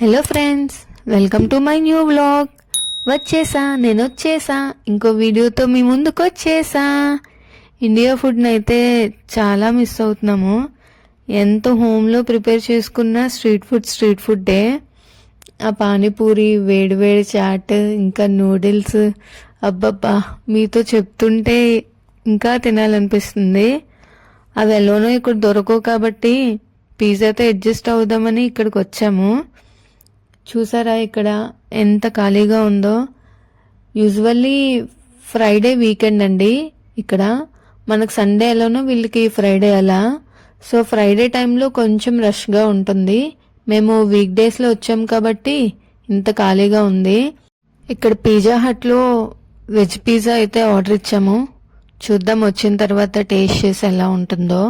Hello friends welcome to my new vlog వచ్చేసా నేను వచ్చేసా. ఇంకో వీడియోతో మీ ముందుకు వచ్చేసా. ఇండియా ఫుడ్ని అయితే చాలా మిస్ అవుతున్నాము. ఎంత హోమ్లో ప్రిపేర్ చేసుకున్న స్ట్రీట్ ఫుడ్ స్ట్రీట్ ఫుడ్డే. ఆ పానీపూరి వేడి వేడి చాట్ ఇంకా నూడిల్స్. అబ్బబ్బా మీతో చెప్తుంటే ఇంకా తినాలనిపిస్తుంది. అవి ఎలానో ఇక్కడ దొరకవు కాబట్టి పిజ్జాతో అడ్జస్ట్ అవుదామని ఇక్కడికి వచ్చాము. చూసారా ఇక్కడ ఎంత ఖాళీగా ఉందో? యూజువల్లీ ఫ్రైడే వీకెండ్ అండి ఇక్కడ. మనకు సండే ఎలానో వీళ్ళకి ఫ్రైడే అలా. సో ఫ్రైడే టైంలో కొంచెం రష్గా ఉంటుంది. మేము వీక్ డేస్లో వచ్చాం కాబట్టి ఇంత ఖాళీగా ఉంది. ఇక్కడ పిజ్జా హట్లో వెజ్ పిజ్జా అయితే ఆర్డర్ ఇచ్చాము. చూద్దాం వచ్చిన తర్వాత టేస్ట్ చేసి ఎలా ఉంటుందో.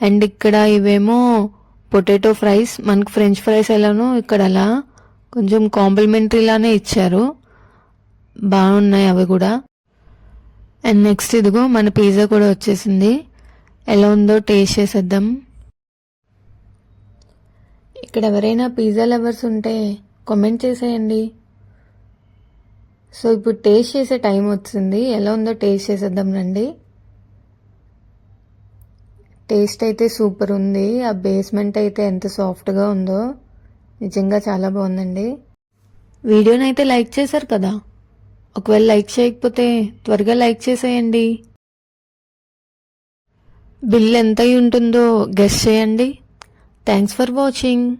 అండ్ ఇక్కడ ఇవేమో పొటాటో ఫ్రైస్ మనకు ఫ్రెంచ్ ఫ్రైస్ ఎలానో ఇక్కడ అలా కొంచెం కాంప్లిమెంటరీలానే ఇచ్చారు. బాగున్నాయి అవి కూడా. అండ్ నెక్స్ట్ ఇదిగో మన పిజ్జా కూడా వచ్చేసింది. ఎలా ఉందో టేస్ట్ చేసేద్దాం. ఇక్కడ ఎవరైనా పిజ్జా లవర్స్ ఉంటే కామెంట్ చేసేయండి. సో ఇప్పుడు టేస్ట్ చేసే టైం వచ్చింది. ఎలా ఉందో టేస్ట్ చేసేద్దాం రండి. టేస్ట్ అయితే సూపర్ ఉంది. ఆ బేస్మెంట్ అయితే ఎంత సాఫ్ట్గా ఉందో నిజంగా చాలా బాగుందండి. వీడియోని అయితే లైక్ చేశారు కదా? ఒకవేళ లైక్ చేయకపోతే త్వరగా లైక్ చేసేయండి. బిల్ ఎంత ఉంటుందో గెస్ చేయండి. Thanks for watching.